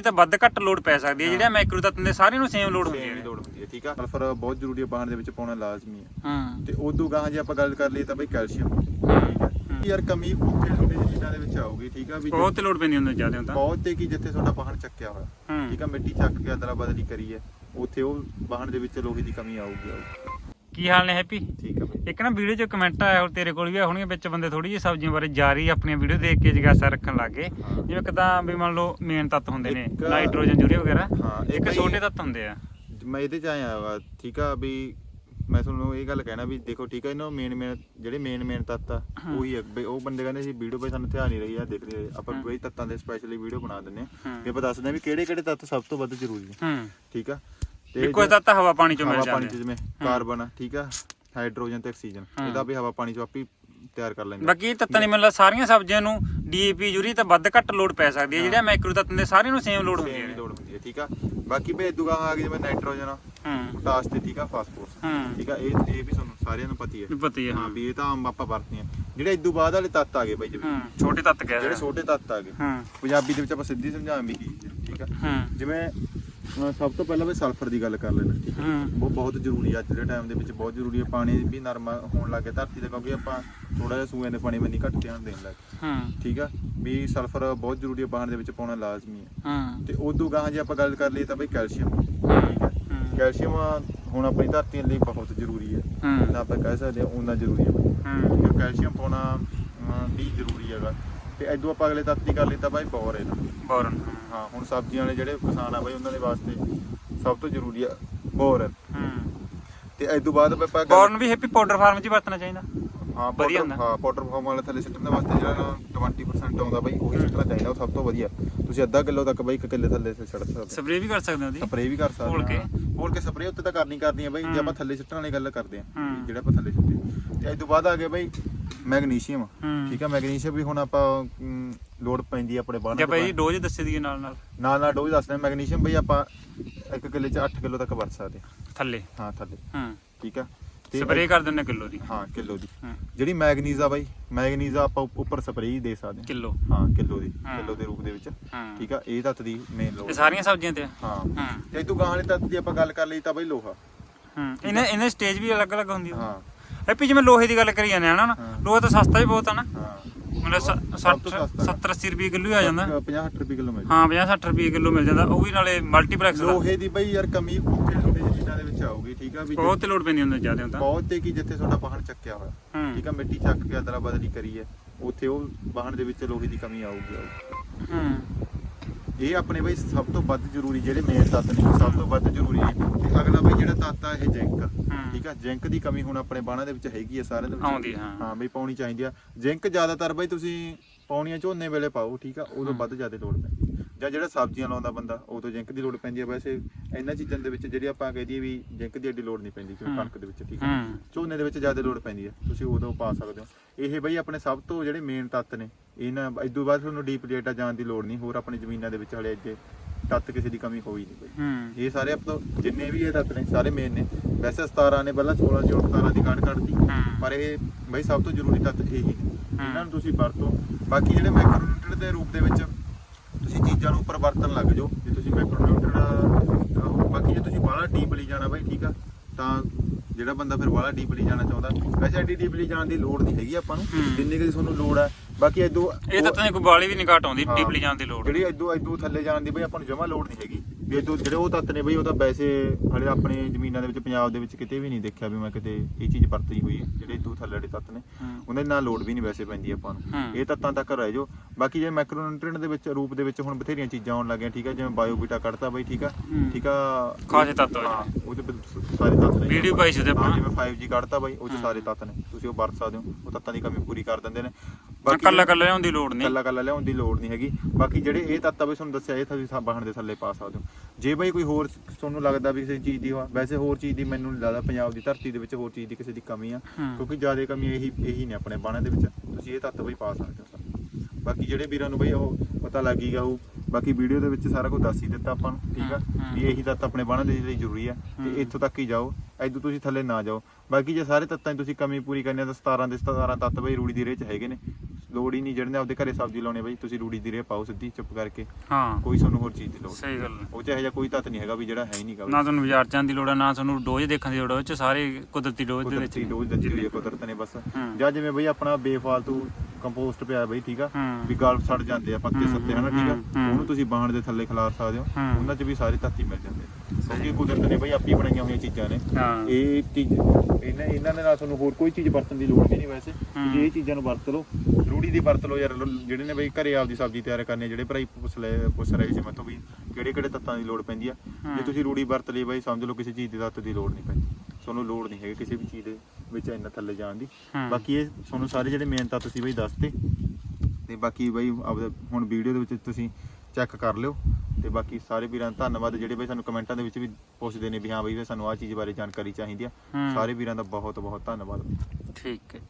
ਤਾਂ ਵੱਧ ਘੱਟ ਲੋਡ ਪੈ ਸਕਦੀ ਹੈ ਜਿਹੜਾ ਮੈਕਰੋ ਤੱਤ ਦੇ ਸਾਰਿਆਂ ਨੂੰ ਸੇਮ ਲੋਡ ਹੁੰਦੀ ਹੀ ਲੋੜ ਹੁੰਦੀ ਹੈ ਠੀਕ ਆ? ਸਲਫਰ ਬਹੁਤ ਜ਼ਰੂਰੀ ਹੈ ਬਾਹਰ ਦੇ ਵਿੱਚ ਪਾਉਣਾ ਲਾਜ਼ਮੀ ਹੈ। ਹਾਂ। ਤੇ ਉਦੋਂ ਗਾਹਾਂ ਜੇ ਆਪਾਂ ਗੱਲ ਕਰ ਲਈ ਤਾਂ ਬਈ ਕੈਲਸ਼ੀਅਮ ਠੀਕ ਯਾਰ ਕਮੀ ਉੱਥੇ ਤੁਹਾਡੇ ਜ਼ਮੀਨਾਂ ਦੇ ਵਿੱਚ ਆਊਗੀ ਠੀਕ ਆ? ਵੀ ਬਹੁਤ ਲੋਡ ਪੈਂਦੀ ਹੁੰਦੀ ਜ਼ਿਆਦਾ ਹੁੰਦਾ ਬਹੁਤ ਤੇ ਕੀ ਜਿੱਥੇ ਤੁਹਾਡਾ ਵਾਹਣ ਚੱਕਿਆ ਹੋਇਆ ਠੀਕ ਆ? ਮਿੱਟੀ ਚੱਕ ਕੇ ਅਦਲਾ ਬਦਲੀ ਕਰੀ ਹੈ ਉੱਥੇ ਉਹ ਵਾਹਣ ਦੇ ਵਿੱਚ ਲੋਹੇ ਦੀ ਕਮੀ ਆਊਗੀ ਆਊਗੀ। ਕੀ ਹਾਲ ਨੇ ਹੈਪੀ? ਠੀਕ ਆ ਬਈ। ਇੱਕ ਨਾ ਵੀਡੀਓ 'ਚ ਕਮੈਂਟ ਆਇਆ ਹੋਰ ਤੇਰੇ ਕੋਲ ਵੀ ਆ ਹੋਣਗੇ ਵਿੱਚ ਬੰਦੇ ਥੋੜੀ ਜਿਹੀ ਸਬਜ਼ੀਆਂ ਬਾਰੇ ਜਾਰੀ ਆਪਣੀਆਂ ਵੀਡੀਓ ਦੇਖ ਕੇ ਜਿਗਾਸਾ ਰੱਖਣ ਲੱਗੇ ਜਿਵੇਂ ਇੱਕ ਤਾਂ ਵੀ ਮੰਨ ਲਓ ਮੇਨ ਤੱਤ ਹੁੰਦੇ ਨੇ ਇੱਕ- ਨਾਈਟ੍ਰੋਜਨ ਯੂਰੀਆ ਵਗੈਰਾ। ਹਾਂ ਇੱਕ ਬਈ- ਛੋਟੇ ਤੱਤ ਹੁੰਦੇ ਆ। ਮੈਂ ਇਹਦੇ ਚ ਆਇਆ ਵਾ ਠੀਕ ਆ ਵੀ ਮੈਂ ਤੁਹਾਨੂੰ ਇਹ ਗੱਲ ਕਹਿਣਾ ਵੀ ਦੇਖੋ ਠੀਕ ਆ ਇਹਨਾਂ ਮੇਨ ਮੇਨ ਜਿਹੜੇ ਮੇਨ ਮੇਨ ਤੱਤ ਆ ਉਹੀ ਆ ਬਈ ਉਹ ਬੰਦੇ ਕਹਿੰਦੇ ਸੀ ਵੀਡੀਓ 'ਤੇ ਸਾਨੂੰ ਧਿਆਨ ਨਹੀਂ ਰਹੀ ਆ ਦੇਖ ਰਹੇ ਆਪਾਂ ਬਈ ਤੱਤਾਂ ਦੇ ਸਪੈਸ਼ਲੀ ਵੀਡੀਓ ਬਣਾ ਦਿੰਨੇ ਆ। ਹੂੰ। ਵੀ ਆਪਾਂ ਦੱਸਦੇ ਆ ਵੀ ਕਿਹੜੇ ਕਿਹੜੇ ਤੱਤ ਸਭ ਤੋਂ ਵੱਧ ਜ਼ਰੂਰੀ ਨੇ ਹੂੰ। ਠੀਕ ਆ? ਵੀ ਕੁਝ ਤੱਤ ਹਵਾ ਪਾਣੀ 'ਚੋਂ ਮਿਲ ਹਵਾ ਪਾਣੀ ਚ ਆ। ਜਿਵੇਂ ਕਾਰਬਨ ਠੀਕ ਆ? ਹਾਈਡਰੋਜਨ ਤੇ ਆਕਸੀਜਨ। ਇਹਦਾ ਵੀ ਹਵਾ ਪਾਣੀ ਚੋਂ ਆਪੀ ਤਿਆਰ ਕਰ ਲੈਂਦੇ ਆ। ਬਾਕੀ ਇਹ ਤੱਤਾਂ ਨਹੀਂ ਮਿਲਦਾ ਸਾਰੀਆਂ ਸਬਜ਼ੀਆਂ ਨੂੰ ਡੀਏਪੀ ਯੂਰੀਆ ਤਾਂ ਵੱਧ ਘੱਟ ਲੋਡ ਪੈ ਸਕਦੀ ਹੈ ਜਿਹੜਾ ਮੈਕਰੋ ਤੱਤ ਦੇ ਸਾਰਿਆਂ ਨੂੰ ਸੇਮ ਲੋਡ ਹੁੰਦੀ ਹੀ ਹੈ ਲੋੜ ਹੁੰਦੀ ਹੈ ਠੀਕ ਆ? ਬਾਕੀ ਭੇਜ ਦੂਗਾ ਆ ਗਏ ਜਿਵੇਂ ਨਾਈਟ੍ਰੋਜਨ ਹੂੰ। ਪੋਟਾਸ ਤੇ ਠੀਕ ਆ? ਫਾਸਫੋਰਸ। ਹੂੰ। ਠੀਕ ਆ? ਇਹ ਇਹ ਵੀ ਤੁਹਾਨੂੰ ਸਾਰਿਆਂ ਨੂੰ ਪਤੀ ਹੈ। ਪਤਾ ਹੀ ਹੈ ਹਾਂ। ਵੀ ਇਹ ਤਾਂ ਆਮ ਆਪਾਂ ਵਰਤਦੇ ਆ। ਜਿਹੜੇ ਇਦੋਂ ਬਾਅਦ ਵਾਲੇ ਤੱਤ ਆ ਗਏ ਬਾਈ ਜਿਵੇਂ। ਹੂੰ ਛੋਟੇ ਤੱਤ ਕਹਿ ਜਿਹੜੇ ਛੋਟੇ ਤੱਤ ਆ ਗਏ। ਹੂੰ। ਪੰਜਾਬੀ ਦੇ ਵਿੱਚ ਆਪਾਂ ਸਿੱਧੀ ਸਮਝਾਉਣ ਵੀ ਕੀ ਹੈ, ਠੀਕ ਆ? ਹੂੰ। ਜਿਵੇਂ ਅਹ ਸਭ ਤੋਂ ਪਹਿਲਾਂ ਵੀ ਸਲਫਰ ਦੀ ਗੱਲ ਕਰ ਲੈਣਾ ਠੀਕ ਆ ਹੂੰ। ਉਹ ਬਹੁਤ ਜ਼ਰੂਰੀ ਆ ਅੱਜ ਦੇ ਟਾਈਮ ਦੇ ਵਿੱਚ ਬਹੁਤ ਜ਼ਰੂਰੀ ਹੈ ਪਾਣੀ ਵੀ ਨਰਮ ਹੋਣ ਲੱਗੇ ਧਰਤੀ ਤੇ ਕਿਉਂਕਿ ਆਪਾਂ ਥੋੜਾ ਜਿਹਾ ਸੂਏ ਦੇ ਪਾਣੀ ਬੰਨੀ ਘੱਟ ਧਿਆਨ ਦੇਣ ਲੱਗ ਹੂੰ। ਠੀਕ ਆ? ਵੀ ਸਲਫਰ ਬਹੁਤ ਜ਼ਰੂਰੀ ਹੈ ਪਾਣੀ ਦੇ ਵਿੱਚ ਪਾਉਣਾ ਲਾਜ਼ਮੀ ਹੈ ਹੂੰ। ਤੇ ਉਦੋਂ ਗਾਹਾਂ ਜੇ ਆਪਾਂ ਗੱਲ ਕਰ ਲਈ ਤਾਂ ਬਈ ਕੈਲਸ਼ੀਅਮ। ਠੀਕ ਹੈ ਹੂੰ। ਕੈਲਸ਼ੀਅਮ ਹੁਣ ਆਪਣੀ ਧਰਤੀ ਲਈ ਬਹੁਤ ਜ਼ਰੂਰੀ ਹੈ। ਹੂੰ ਆਪਾਂ ਕਹਿ ਸਕਦੇ ਹਾਂ ਉਹਨਾਂ ਜ਼ਰੂਰੀ ਹੈ ਹੂੰ। ਠੀਕ ਕੈਲਸ਼ੀਅਮ ਪਾਉਣਾ ਅਮ, ਵੀ ਜ਼ਰੂਰੀ ਹੈਗਾ। ਤੇ ਇਦੋਂ ਆਪਾਂ ਅਗਲੇ ਤੱਤ ਦੀ ਕਰ ਲਈ ਤਾਂ ਬਾਈ ਬੋਰ ਹੈ ਬੋਰਨ ਹਾਂ ਹੁਣ ਸਬਜ਼ੀਆਂ ਵਾਲੇ ਜਿਹੜੇ ਕਿਸਾਨ ਆ ਬਾਈ ਉਹਨਾਂ ਦੇ ਵਾਸਤੇ ਸਭ ਤੋਂ ਜ਼ਰੂਰੀ ਆ ਬੋਰ। ਹੂੰ। ਤੇ ਇਦੋਂ ਬਾਅਦ ਆਪਾਂ ਗੱਲ- ਬੋਰਨ ਵੀ ਹੈਪੀ ਪਾਊਡਰ ਫਾਰਮ 'ਚ ਹੀ ਵਰਤਣਾ ਚਾਹੀਦਾ। ਹਾਂ ਵਧੀਆ ਪਾਊਡਰ ਹੁੰਦਾ। ਹਾਂ ਪਾਊਡਰ ਫਾਰਮ ਵਾਲੇ ਥੱਲੇ ਸਿੱਟਣ ਦੇ ਵਾਸਤੇ ਜਿਹੜਾ ਨਾ 20% ਆਉਂਦਾ ਬਾਈ ਉਹੀ ਸਿੱਟਣਾ ਚਾਹੀਦਾ ਉਹ ਸਭ ਤੋਂ ਵਧੀਆ। ਤੁਸੀਂ ਅੱਧਾ ਕਿਲੋ ਤੱਕ ਬਾਈ ਇੱਕ ਕਿੱਲੇ ਥੱਲੇ ਤੇ ਛੱਡ ਸਕਦੇ ਸਪਰੇਅ ਵੀ ਕਰ ਸਕਦੇ ਹੋ ਉਹਦੀ ਸਪਰੇਅ ਵੀ ਕਰ ਸਕਦੇ ਘੋਲ ਕੇ। ਹਾਂ। ਘੋਲ ਕੇ ਸਪਰੇਅ ਉੱਤੇ ਤਾਂ ਕਰਨੀ ਕਰਨੀ ਆ ਬਾਈ ਜੇ ਆਪਾਂ ਥੱਲੇ ਸਿੱਟਣ ਵਾਲੀ ਗੱਲ ਕਰਦੇ ਆ ਹੂੰ। ਜਿਹੜਾ ਆਪਾਂ ਥੱਲੇ ਸਿੱਟੇ। ਤੇ ਇਸ ਤੋਂ ਬਾਅਦ ਆ ਗਿਆ ਬਾਈ ਮੈਗਨੀਸ਼ੀਅਮ। ਹੂੰ। ਠੀਕ ਆ ਮੈਗਨੀਸ਼ੀਅਮ ਵੀ ਹੁਣ ਆਪਾਂ ਅਮ, ਲੋੜ ਪੈਂਦੀ ਆ ਆਪਣੇ ਬਾਹਰ ਜੇ ਭਾਈ ਡੋਜ਼ ਦੱਸੇ ਦੀਏ ਨਾਲ ਨਾਲ? ਨਾਲ ਨਾਲ ਡੋਜ਼ ਦੱਸਦੇ ਮੈਗਨੀਸ਼ੀਅਮ ਬਈ ਆਪਾਂ ਇੱਕ ਕਿੱਲੇ ਚ 8 ਕਿਲੋ ਤੱਕ ਵਰਤ ਸਕਦੇ ਹਾਂ। ਥੱਲੇ? ਹਾਂ ਥੱਲੇ। ਹੂੰ। ਠੀਕ ਆ? ਸਪਰੇਅ ਕਰ ਦਿੰਨੇ ਕਿਲੋ ਦੀ? ਹਾਂ ਕਿਲੋ ਦੀ। ਹੂੰ। ਜਿਹੜੀ ਮੈਗਨੀਜ਼ ਆ ਬਾਈ ਮੈਗਨੀਜ਼ ਆ ਆਪਾਂ ਉੱਪਰ ਸਪਰੇਅ ਦੇ ਸਕਦੇ ਹਾਂ ਕਿਲੋ। ਹਾਂ ਕਿਲੋ ਦੀ ਹਾਂ। ਕਿਲੋ ਦੇ ਰੂਪ ਦੇ ਵਿੱਚ। ਹਾਂ। ਠੀਕ ਆ? ਇਹ ਤੱਤ ਦੀ ਮੇਨ ਲੋੜ ਇਹ ਸਾਰੀਆਂ ਸਬਜ਼ੀਆਂ ਤੇ ਆ? ਹਾਂ। ਹਾਂ। ਤੇ ਤੋਂ ਗਾਂ ਵਾਲੇ ਤੱਤ ਦੀ ਆਪਾਂ ਗੱਲ ਕਰ ਲਈ ਤਾਂ ਬਾਈ ਲੋਹਾ। ਹੂੰ। ਇਹਨੇ ਇਹਨੇ ਸਟੇਜ ਵੀ ਅਲੱਗ-ਅਲੱਗ ਹੁੰਦੀ ਆ। ਹਾਂ। ਹੈਪੀ ਜਿਵੇਂ ਲੋਹੇ ਦੀ ਗੱਲ ਕਰੀ ਜਾਂਦੇ ਆ ਨਾ ਹਾਂ। ਲੋਹਾ ਤਾਂ ਸਸਤਾ ਵੀ ਬਹੁਤ ਆ ਨਾ। ਹਾਂ। ਮਤਲਬ ਸਭ ਤੋਂ 60 ਸਸਤਾ। 70 80 ਰੁਪਏ ਕਿਲੋ ਹੀ ਆ ਜਾਂਦਾ। 50 60 ਰੁਪਏ ਕਿਲੋ ਮਿਲ ਹਾਂ 50 60 ਰੁਪਏ ਕਿਲੋ ਮਿਲ ਜਾਂਦਾ। ਉਹ ਵੀ ਨਾਲੇ ਮਲਟੀਪਲੈਕਸ ਦਾ। ਲੋਹੇ ਦੀ ਬਈ ਯਾਰ ਕਮੀ ਉੱਥੇ ਤੁਹਾਡੇ ਜ਼ਮੀਨਾਂ ਦੇ ਵਿੱਚ ਆਊਗੀ ਠੀਕ ਆ ਵੀ ਬਹੁਤ ਤੇ ਲੋਡ ਪੈਂਦੀ ਹੁੰਦੀ ਜ਼ਿਆਦਾ ਹੁੰਦਾ। ਬਹੁਤ ਤੇ ਕੀ ਜਿੱਥੇ ਤੁਹਾਡਾ ਵਾਹਣ ਚੱਕਿਆ ਹੋਇਆ। ਠੀਕ ਆ ਮਿੱਟੀ ਚੱਕ ਕੇ ਅਦਲਾ ਬਦਲੀ ਕਰੀ ਹੈ ਉੱਥੇ ਉਹ ਵਾਹਣ ਦੇ ਵਿੱਚ ਲੋਹੇ ਦੀ ਕਮੀ ਆਊਗੀ ਆਊਗੀ। ਹੂੰ। ਇਹ ਆਪਣੇ ਬਈ ਸਭ ਤੋਂ ਵੱਧ ਜ਼ਰੂਰੀ ਜਿਹੜੇ ਮੇਨ ਤੱਤ ਨੇ ਸਭ ਤੋਂ ਵੱਧ ਜ਼ਰੂਰੀ ਨੇ। ਤੇ ਅਗਲਾ ਬਈ ਜਿਹੜਾ ਤੱਤ ਆ ਇਹ ਜ਼ਿੰਕ ਠੀਕ ਆ? ਜ਼ਿੰਕ ਦੀ ਕਮੀ ਹੁਣ ਆਪਣੇ ਬਾਣਾ ਦੇ ਵਿੱਚ ਹੈਗੀ ਆ ਸਾਰਿਆਂ ਦੇ ਵਿੱਚ। ਆਉਂਦੀ ਹਾਂ। ਹਾਂ ਬਈ ਪਾਉਣੀ ਚਾਹੀਦੀ ਆ। ਜ਼ਿੰਕ ਜ਼ਿਆਦਾਤਰ ਬਈ ਤੁਸੀਂ ਪਾਉਣੀਆਂ ਝੋਨੇ ਵੇਲੇ ਪਾਓ ਠੀਕ ਆ? ਉਦੋਂ ਵੱਧ ਜ਼ਿਆਦਾ ਲੋੜ ਪੈਂਦੀ ਜਾਂ ਜਿਹੜਾ ਸਬਜ਼ੀਆਂ ਲਾਉਂਦਾ ਬੰਦਾ ਉਦੋਂ ਜ਼ਿੰਕ ਦੀ ਲੋੜ ਪੈਂਦੀ ਆ ਵੈਸੇ ਇਹਨਾਂ ਚੀਜ਼ਾਂ ਦੇ ਵਿੱਚ ਜਿਹੜੀ ਆਪਾਂ ਕਹਿ ਦਈਏ ਵੀ ਜ਼ਿੰਕ ਦੀ ਐਡੀ ਲੋੜ ਨਹੀਂ ਪੈਂਦੀ ਜਿਵੇਂ ਹੂੰ। ਕਣਕ ਦੇ ਵਿੱਚ ਠੀਕ ਹੂੰ। ਝੋਨੇ ਦੇ ਵਿੱਚ ਜ਼ਿਆਦਾ ਲੋੜ ਪੈਂਦੀ ਹੈ ਤੁਸੀਂ ਉਦੋਂ ਪਾ ਸਕਦੇ ਹੋ। ਇਹ ਬਈ ਆਪਣੇ ਸਭ ਤੋਂ ਜਿਹੜੇ ਮੇਨ ਤੱਤ ਨੇ ਇਹਨਾਂ ਇਦੋਂ ਬਾਅਦ ਤੁਹਾਨੂੰ ਡੀਪ ਡੇਟਾ ਜਾਣ ਦੀ ਲੋੜ ਨਹੀਂ ਹੋਰ ਆਪਣੀ ਜ਼ਮੀਨਾਂ ਦੇ ਵਿੱਚ ਹਲੇ ਅੱਗੇ ਤੱਤ ਕਿਸੇ ਦੀ ਕਮੀ ਹੋਈ ਨਹੀਂ ਬਈ। ਹੂੰ। ਇਹ ਸਾਰੇ ਆਪ ਤੋਂ ਜਿੰਨੇ ਵੀ ਇਹ ਤੱਤ ਨੇ ਸਾਰੇ ਮੇਨ ਨੇ। ਵੈਸੇ 17 ਨੇ ਪਹਿਲਾਂ 16 ਸੀ ਹੁਣ 17 ਦੀ ਕਾਢ ਕੱਢਤੀ ਹੂੰ। ਪਰ ਇਹ ਬਈ ਸਭ ਤੋਂ ਜ਼ਰੂਰੀ ਤੱਤ ਇਹੀ ਨੇ। ਇਹਨਾਂ ਨੂੰ ਤੁਸੀਂ ਵਰਤੋ। ਬਾਕੀ ਜਿਹੜੇ ਮੈਕਰੋਨਿਊਟ੍ਰੀਐਂਟ ਦੇ ਰੂਪ ਦੇ ਵਿੱਚ ਚੀਜ਼ਾਂ ਨੂੰ ਉੱਪਰ ਵਰਤਣ ਲੱਗ ਜਾਓ। ਜੇ ਤੁਸੀਂ ਮੈਕਰੋਨਿਊਟ੍ਰੀਐਂਟ ਬਾਕੀ ਜੇ ਤੁਸੀਂ ਬਾਹਲਾ ਡੀਪਲੀ ਜਾਣਾ ਬਾਈ ਠੀਕ ਆ ਤਾਂ ਜਿਹੜਾ ਬੰਦਾ ਫਿਰ ਬਾਹਲਾ ਡੀਪਲੀ ਜਾਣਾ ਚਾਹੁੰਦਾ। ਵੈਸੇ ਐਡੀ ਡੀਪਲੀ ਜਾਣ ਦੀ ਲੋੜ ਨਹੀਂ ਹੈਗੀ ਆਪਾਂ ਨੂੰ। ਜਿੰਨੀ ਕਿ ਤੁਹਾਨੂੰ ਲੋੜ ਹੈ ਬਾਕੀ ਇਦੋਂ ਇਹ ਤਾਂ ਤੁਹਾਨੂੰ ਕੋਈ ਬਾਲੀ ਵੀ ਨਹੀਂ ਘਟ ਆਉਂਦੀ। ਡੀਪਲੀ ਜਾਣ ਦੀ ਲੋੜ। ਜਿਹੜੀ ਇਦੋਂ ਇਦੋਂ ਥੱਲੇ ਜਾਣ ਦੀ ਬਈ ਆਪਾਂ ਨੂੰ ਜਮਾ ਲੋੜ ਨਹੀਂ ਹੈਗੀ। ਵੀ ਇਦੋਂ ਜਿਹੜੇ ਉਹ ਤੱਤ ਨੇ ਬਈ ਉਹ ਤਾਂ ਵੈਸੇ ਹਲੇ ਆਪਣੇ ਜ਼ਮੀਨਾਂ ਦੇ ਵਿੱਚ ਪੰਜਾਬ ਦੇ ਵਿੱਚ ਕਿਤੇ ਵੀ ਨਹੀਂ ਦੇਖਿਆ ਵੀ ਮੈਂ ਕਿਤੇ ਇਹ ਚੀਜ਼ ਵਰਤੀ ਹੋਈ ਹੈ ਜਿਹੜੇ ਇਦੋਂ ਥੱਲੇ ਦੇ ਤੱਤ ਨੇ। ਹੂੰ। ਉਹਨਾਂ ਦੇ ਨਾਲ ਲੋਡ ਵੀ ਨਹੀਂ ਵੈਸੇ ਪੈਂਦੀ ਆਪਾਂ ਨੂੰ। ਹੂੰ। ਇਹ ਤੱਤਾਂ ਤੱਕ ਰਹਿ ਜਾਓ। ਬਾਕੀ ਜੇ ਮੈਕਰੋਨਿਊਟ੍ਰੀਐਂਟ ਦੇ ਵਿੱਚ ਰੂਪ ਦੇ ਵਿੱਚ ਹੁਣ ਬਥੇਰੀਆਂ ਚੀਜ਼ਾਂ ਆਉਣ ਲੱਗੀਆਂ ਠੀਕ ਆ ਜਿਵੇਂ ਬਾਇਓਬੀਟਾ ਕੱਢਤਾ ਬਈ ਠੀਕ ਆ। ਹੂੰ। ਠੀਕ ਆ ਖਾਸੇ ਤੱਤ ਹੋ ਹਾਂ ਉਹਦੇ ਵਿੱਚ ਸਾਰੇ ਤੱਤ ਨੇ। ਵੀਡੀਓ ਪਾਈ ਸੀ ਉਹਦੇ ਆਪਾਂ। ਹਾਂ, ਜਿਵੇਂ 5G ਕੱਢਤਾ ਬਾਈ ਉਹ ਚ ਹਾਂ। ਸਾਰੇ ਤੱਤ ਨੇ। ਤੁਸੀਂ ਉਹ ਵਰਤ ਸਕਦੇ ਹੋ। ਉਹ ਤੱਤਾਂ ਦੀ ਕਮੀ ਪੂਰੀ ਕਰ ਦਿੰਦੇ ਨੇ। ਕੱਲਾ ਕੱਲਾ ਲਿਆਉਣ ਦੀ ਲੋੜ ਨਹੀਂ। ਕੱਲਾ ਕੱਲਾ ਲਿਆਉਣ ਦੀ ਲੋੜ ਨਹੀਂ ਹੈਗੀ। ਬਾਕੀ ਜਿਹੜੇ ਇਹ ਤੱਤ ਆ ਵੀ ਤੁਹਾਨੂੰ ਦੱਸਿਆ ਇਹ ਤੁਸੀਂ ਵਾਹਣ ਦੇ ਥੱਲੇ ਪਾ ਸਕਦੇ ਹੋ। ਜੇ ਬਈ ਕੋਈ ਹੋਰ ਤੁਹਾਨੂੰ ਲੱਗਦਾ ਵੀ ਕਿਸੇ ਚੀਜ਼ ਦੀ ਵੈਸੇ ਹੋਰ ਚੀਜ਼ ਦੀ ਮੈਨੂੰ ਨਹੀਂ ਲੱਗਦਾ ਪੰਜਾਬ ਦੀ ਧਰਤੀ ਦੇ ਵਿੱਚ ਹੋਰ ਚੀਜ਼ ਦੀ ਕਿਸੇ ਦੀ ਕਮੀ ਆ। ਕਿਉਂਕਿ ਜ਼ਿਆਦਾ ਕਮੀ ਇਹੀ ਇਹੀ ਨੇ ਆਪਣੇ ਬਾਣਾ ਦੇ ਵਿੱਚ। ਤੁਸੀਂ ਇਹ ਤੱਤ ਬਈ ਪਾ ਸਕਦੇ ਹੋ ਬਾਕੀ ਜਿਹੜੇ ਵੀਰਾਂ ਨੂੰ ਬਈ ਉਹ ਪਤਾ ਲੱਗ ਗਈਗਾ ਉਹ ਬਾਕੀ ਵੀਡੀਓ ਦੇ ਵਿੱਚ ਸਾਰਾ ਕੁਝ ਦੱਸ ਹੀ ਦਿੱਤਾ ਆਪਾਂ ਨੂੰ ਠੀਕ ਆ। ਵੀ ਇਹੀ ਤੱਤ ਆਪਣੇ ਬਾਣਾ ਦੇ ਲਈ ਜ਼ਰੂਰੀ ਆ। ਤੇ ਇੱਥੋਂ ਤੱਕ ਹੀ ਜਾਓ। ਐਦੋਂ ਤੁਸੀਂ ਥੱਲੇ ਨਾ ਜਾਓ। ਬਾਕੀ ਜੇ ਸਾਰੇ ਤੱਤਾਂ ਦੀ ਤੁਸੀਂ ਕਮੀ ਪੂਰੀ ਕਰਨੀ ਆ ਤਾਂ 17 ਦੇ 17 ਤੱਤ ਬਈ ਰੂੜੀ ਦੀ ਰੇਹ ਚ ਹੈਗੇ ਨੇ। ਲੋੜ ਹੀ ਨਹੀਂ ਜਿਹੜੇ ਨੇ ਆਪਦੇ ਘਰੇ ਸਬਜ਼ੀ ਲਾਉਣੇ ਬਈ ਤੁਸੀਂ ਰੂੜੀ ਦੀ ਰੇ ਪਾਓ ਸਿੱਧੀ ਚੁੱਪ ਕਰਕੇ। ਹਾਂ। ਕੋਈ ਤੁਹਾਨੂੰ ਹੋਰ ਚੀਜ਼ ਦੀ ਲੋੜ ਸਹੀ ਗੱਲ ਹੈ। ਉਹ ਚ ਇਹੋ ਜਿਹਾ ਕੋਈ ਤੱਤ ਨਹੀਂ ਹੈਗਾ ਵੀ ਜਿਹੜਾ ਹੈ ਹੀ ਨਹੀਂਗਾ ਨਾ ਤੁਹਾਨੂੰ ਬਾਜ਼ਾਰ ਜਾਣ ਦੀ ਲੋੜ ਹੈ ਨਾ ਤੁਹਾਨੂੰ ਡੋਜ਼ ਦੇਖਣ ਦੀ ਲੋੜ ਹੈ ਉਹ ਚ ਸਾਰੇ ਕੁਦਰਤੀ ਡੋਜ਼ ਦੇ ਵਿੱਚ ਕੁਦਰਤੀ ਡੋਜ਼ ਦਿੱਤੀ ਹੋਈ ਹੈ ਕੁਦਰਤ ਨੇ ਬਸ। ਹੂੰ। ਜਾਂ ਜਿਵੇਂ ਬਈ ਆਪਣਾ ਬੇਫਾਲਤੂ ਕੰਪੋਸਟ ਪਿਆ ਬਈ ਠੀਕ ਆ ਹੂੰ। ਵੀ ਗਲ ਸੜ ਜਾਂਦੇ ਆ ਪੱਤੇ ਹੂੰ, ਸੱਤੇ ਹਨਾ ਠੀਕ ਆ ਹੂੰ, ਹੂੰ। ਉਹਨੂੰ ਤੁਸੀਂ ਬਾਣ ਦੇ ਥੱਲੇ ਖਿਲਾਰ ਸਕਦੇ ਹੋ ਹੂੰ। ਉਹਨਾਂ 'ਚ ਵੀ ਸਾਰੇ ਤੱਤ ਮਿਲ ਜਾਂਦੇ ਆ। ਕਿਉਂਕਿ ਕੁਦਰਤ ਨੇ ਬਈ ਆਪੀ ਬਣਾਈਆਂ ਹੋਈਆਂ ਚੀਜ਼ਾਂ ਨੇ ਹਾਂ ਇਹ ਚੀਜ਼ ਇਹਨਾਂ ਇਹਨਾਂ ਦੇ ਨਾਲ ਤੁਹਾਨੂੰ ਹੋਰ ਕੋਈ ਚੀਜ਼ ਵਰਤਣ ਦੀ ਲੋੜ ਵੀ ਨਹੀਂ ਵੈਸੇ। ਤੁਸੀਂ ਇਹ ਚੀਜ਼ਾਂ ਨੂੰ ਵਰਤ ਲਓ ਰੂੜੀ ਦੀ ਵਰਤ ਲਓ ਯਾਰ ਲ- ਜਿਹੜੇ ਨੇ ਬਈ ਘਰੇ ਆਪਦੀ ਸਬਜ਼ੀ ਤਿਆਰ ਕਰਨੀ ਆ, ਜਿਹੜੇ ਭਰਾਈ ਪੁੱਛ ਲੈ ਪੁੱਛ ਰਹੇ ਸੀ ਮੈਥੋਂ ਵੀ ਕਿਹੜੇ ਕਿਹੜੇ ਤੱਤਾਂ ਦੀ ਲੋੜ ਪੈਂਦੀ ਆ। ਜੇ ਤੁਸੀਂ ਰੂੜੀ ਵਰਤ ਲਈ ਬਈ ਸਮਝ ਲਓ ਕਿਸੇ ਚੀਜ਼ ਦੀ ਤੱਤ ਦੀ ਲੋੜ ਨਹੀਂ ਪੈਂਦੀ ਤੁਹਾਨੂੰ ਲੋੜ ਨਹੀਂ ਹੈਗੀ ਕਿਸੇ ਵੀ ਚੀਜ਼ ਦੇ ਵਿੱਚ ਇੰਨਾ ਥੱਲੇ ਜਾਣ ਦੀ। ਬਾਕੀ ਇਹ ਤੁਹਾਨੂੰ ਸਾਰੇ ਜਿਹੜੇ ਮੇਨ ਤੱਤ ਸੀ ਬਈ ਦੱਸਤੇ। ਤੇ ਬਾਕੀ ਬਈ ਆਪਦਾ ਹੁਣ ਵੀਡੀਓ ਦੇ ਵਿੱਚ ਤੁਸੀਂ ਚੈੱਕ ਕਰ ਲਿਓ। ਤੇ ਬਾਕੀ ਸਾਰੇ ਵੀਰਾਂ ਦਾ ਧੰਨਵਾਦ ਜਿਹੜੇ ਬਈ ਸਾਨੂੰ ਕਮੈਂਟਾਂ ਦੇ ਵਿੱਚ ਵੀ ਪੁੱਛਦੇ ਨੇ ਵੀ ਹਾਂ ਬਈ ਸਾਨੂੰ ਆਹ ਚੀਜ਼ ਬਾਰੇ ਜਾਣਕਾਰੀ ਚਾਹੀਦੀ ਆ। ਸਾਰੇ ਵੀਰਾਂ ਦਾ ਬਹੁਤ ਬਹੁਤ ਧੰਨਵਾਦ। ਠੀਕ ਹੈ।